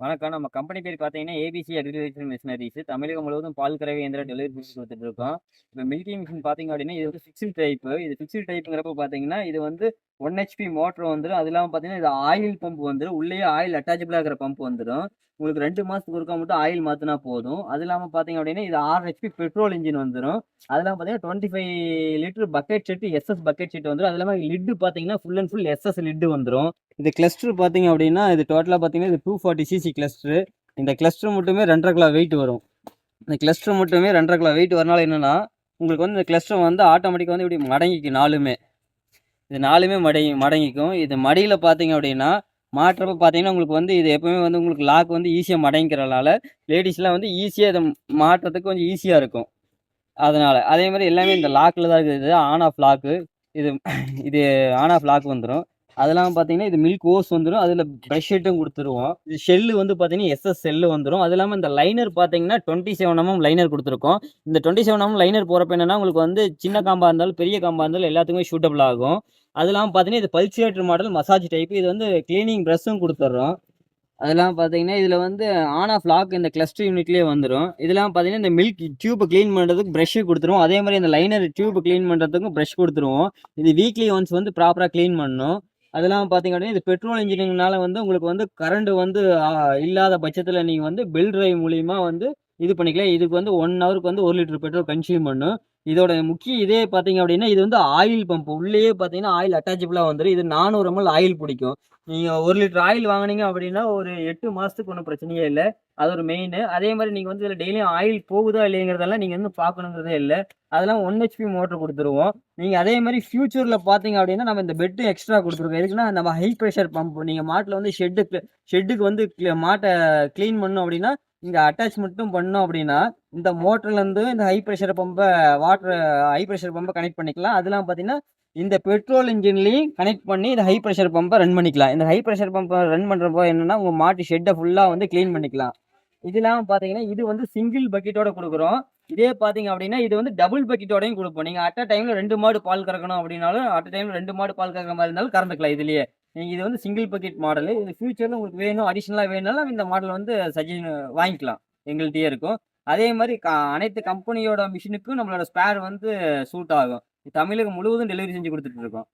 வணக்கம். நம்ம கம்பெனி பேர் பார்த்தீங்கன்னா, ஏபிசி அக்ரிகல்ச்சர் மிஷினரிஸ் தமிழகம் முழுவதும் பால் கறவை இயந்திர டெலிவரி பண்ணி கொடுத்துட்டு இருக்கோம். இப்போ மில்கி மிஷின் பார்த்தீங்க அப்படின்னா, இது வந்து ஃபிக்ஸ்டு டைப்பு. இது ஃபிக்ஸ்டு டைப்புங்கிறப்ப பார்த்தீங்கன்னா, இது வந்து ஒன் ஹெச்பி மோட்டர் வந்துடும் அது இல்லாமல் பார்த்தீங்கன்னா, இது ஆயில் பம்ப் வந்துடும் உள்ளேயே ஆயில் அட்டாச்சபிளாக இருக்கிற பம்ப் வந்துடும் உங்களுக்கு ரெண்டு மாதத்துக்கு ஒருக்கா மட்டும் ஆயில் மாற்றினா போதும். அது இல்லாமல் பார்த்தீங்க அப்படின்னா, இது ஆறு ஹெச்பி பெட்ரோல் இன்ஜின் வந்துரும். அது பார்த்தீங்கன்னா பார்த்தீங்கன்னா, 25 litre bucket set SS bucket set வந்துடும் அது இல்லாமல் லிட்டு பார்த்தீங்கன்னா, full and full SS lid வந்துடும் இது கிளஸ்டர் பார்த்தீங்க அப்படின்னா, இது டோட்டலாக பார்த்தீங்கன்னா, இது 240 சிசி கிளஸ்டரு. இந்த கிளஸ்டர் மட்டுமே 2 1/2 கிலோ வெயிட் வரும். இந்த கிளஸ்டர் மட்டுமே 2 1/2 கிலோ வெயிட் வரனால என்னென்னா உங்களுக்கு வந்து இந்த கிளஸ்டர் வந்து ஆட்டோமேட்டிக்காக வந்து இப்படி மடங்கிக்கும் நாலுமே இது நாலுமே மடங்கி மடங்கிக்கும். இது மடியில் பார்த்தீங்க அப்படின்னா, மாட்டுறப்ப பார்த்தீங்கன்னா, உங்களுக்கு வந்து இது எப்பவுமே வந்து உங்களுக்கு லாக் வந்து ஈஸியாக மடங்கிக்கிறனால, லேடிஸ்லாம் வந்து ஈஸியாக இதை மாட்டுறதுக்கு கொஞ்சம் ஈஸியாக இருக்கும். அதனால் அதே மாதிரி எல்லாமே இந்த லாக்கில் தான் இருக்குது. On off lock. இது இது ஆன் ஆஃப் லாக் வந்துடும் அதெல்லாம் பார்த்தீங்கன்னா, இது மில்க் ஓஸ் வந்துடும் அதில் பிரஷ் கொடுத்துருவோம் குடுத்துருவோம். ஷெல்லு வந்து பார்த்தீங்கன்னா, எஸ்எஸ் செல்லு வந்துடும் அது இல்லாமல் இந்த லைனர் பார்த்தீங்கன்னா, 27 எம்எம் லைனர் கொடுத்துருக்கோம் இந்த 27 எம்எம் லைனர் போகிறப்ப என்னன்னா, உங்களுக்கு வந்து சின்ன காம்பாக இருந்தாலும், பெரிய காம்பாக இருந்தாலும் எல்லாத்துக்குமே சூட்டபிள் ஆகும். அது இல்லாமல் பார்த்தீங்கன்னா, இது பல்சேட்டர் மாடல் மசாஜ் டைப். இது வந்து கிளீனிங் ப்ரெஷ்ஷும் கொடுத்துட்றோம் அதெல்லாம் பார்த்தீங்கன்னா, இதில் வந்து ஆன் ஆஃப் லாக் இந்த கிளஸ்டர் யூனிட்லேயே வந்துடும் இதெல்லாம் பார்த்தீங்கன்னா, இந்த மில்க் டியூப் க்ளீன் பண்ணுறதுக்கு ப்ரஷ்ஷு கொடுத்துருவோம் அதே மாதிரி இந்த லைனர் டியூப் க்ளீன் பண்ணுறதுக்கும் ப்ரெஷ் கொடுத்துருவோம் இது வீக்லி ஒன்ஸ் வந்து ப்ராப்பராக க்ளீன் பண்ணணும். அது பார்த்தீங்க அப்படின்னா, இது பெட்ரோல் இன்ஜின்ங்கனால வந்து உங்களுக்கு வந்து கரண்ட் வந்து இல்லாத பட்சத்தில் நீங்கள் வந்து பெல் டிரைவ் மூலிமா வந்து இது பண்ணிக்கலாம். இதுக்கு வந்து ஒன் ஹவருக்கு வந்து ஒரு லிட்டர் பெட்ரோல் கன்சியூம் பண்ணும். இதோட முக்கிய இதே பார்த்தீங்க அப்படின்னா, இது வந்து ஆயில் பம்ப். உள்ளேயே பார்த்தீங்கன்னா, ஆயில் அட்டாச்சபிளாக வந்துரும். இது 400 எம்எல் ஆயில் பிடிக்கும். நீங்கள் ஒரு லிட்டர் ஆயில் வாங்குனீங்க அப்படின்னா, ஒரு எட்டு மாதத்துக்கு ஒன்றும் பிரச்சனையே இல்லை அது ஒரு மெயினு. அதே மாதிரி நீங்கள் வந்து இதில் டெய்லியும் ஆயில் போகுதா இல்லைங்கிறதெல்லாம் நீங்கள் வந்து பார்க்கணுங்கிறதே இல்லை அதெல்லாம் ஒன் ஹெச்பி மோட்டர் கொடுத்துருவோம் நீங்கள் அதே மாதிரி ஃப்யூச்சரில் பார்த்தீங்க அப்படின்னா, நம்ம இந்த பெட்டு எக்ஸ்ட்ரா கொடுத்துருக்கோம் எதுக்குன்னா, நம்ம ஹை ப்ரெஷர் பம்ப் நீங்கள் மாட்டில் வந்து ஷெட்டுக்கு ஷெட்டுக்கு வந்து க்ள க்ளீன் பண்ணோம் அப்படின்னா, இங்கே அட்டாச் மட்டும் பண்ணோம் அப்படின்னா, இந்த மோட்டர்லேருந்து இந்த ஹை ப்ரெஷர் பம்பை வாட்டர் ஹை ப்ரெஷர் பம்பை கனெக்ட் பண்ணிக்கலாம். அதெல்லாம் பார்த்தீங்கன்னா, இந்த பெட்ரோல் இன்ஜின்லேயும் கனெக்ட் பண்ணி இந்த ஹை ப்ரெஷர் பம்பை ரன் பண்ணிக்கலாம். இந்த ஹை ப்ரெஷர் பம்பை ரன் பண்ணுறப்போ என்னன்னா, உங்கள் மாட்டு ஷெட்டை ஃபுல்லாக வந்து க்ளீன் பண்ணிக்கலாம். இது பார்த்தீங்கன்னா, இது வந்து சிங்கிள் பக்கெட்டோட கொடுக்குறோம் இதே பார்த்தீங்க அப்படின்னா, இது வந்து டபுள் பக்கெட்டோடையும் கொடுப்போம் நீங்கள் அட் அ டைமில் ரெண்டு மாடு பால் கறக்கணும் அப்படின்னாலும், அட் அ டைமில் ரெண்டு மாடு பால் கறக்கிற மாதிரி இருந்தாலும் கறந்துக்கலாம் இதுலேயே நீங்கள் இது வந்து சிங்கிள் பக்கெட் மாடலு. இது ஃபியூச்சரில் உங்களுக்கு வேணும், அடிஷ்னலாக வேணும்னாலும் இந்த மாடல் வந்து சஜெஷன் வாங்கிக்கலாம். எங்கள்கிட்டயே இருக்கும். அதே மாதிரி க அனைத்து கம்பெனியோட மிஷினுக்கும் நம்மளோட ஸ்பேர் வந்து சூட் ஆகும். தமிழகம் முழுவதும் டெலிவரி செஞ்சு கொடுத்துட்டு இருக்கோம்.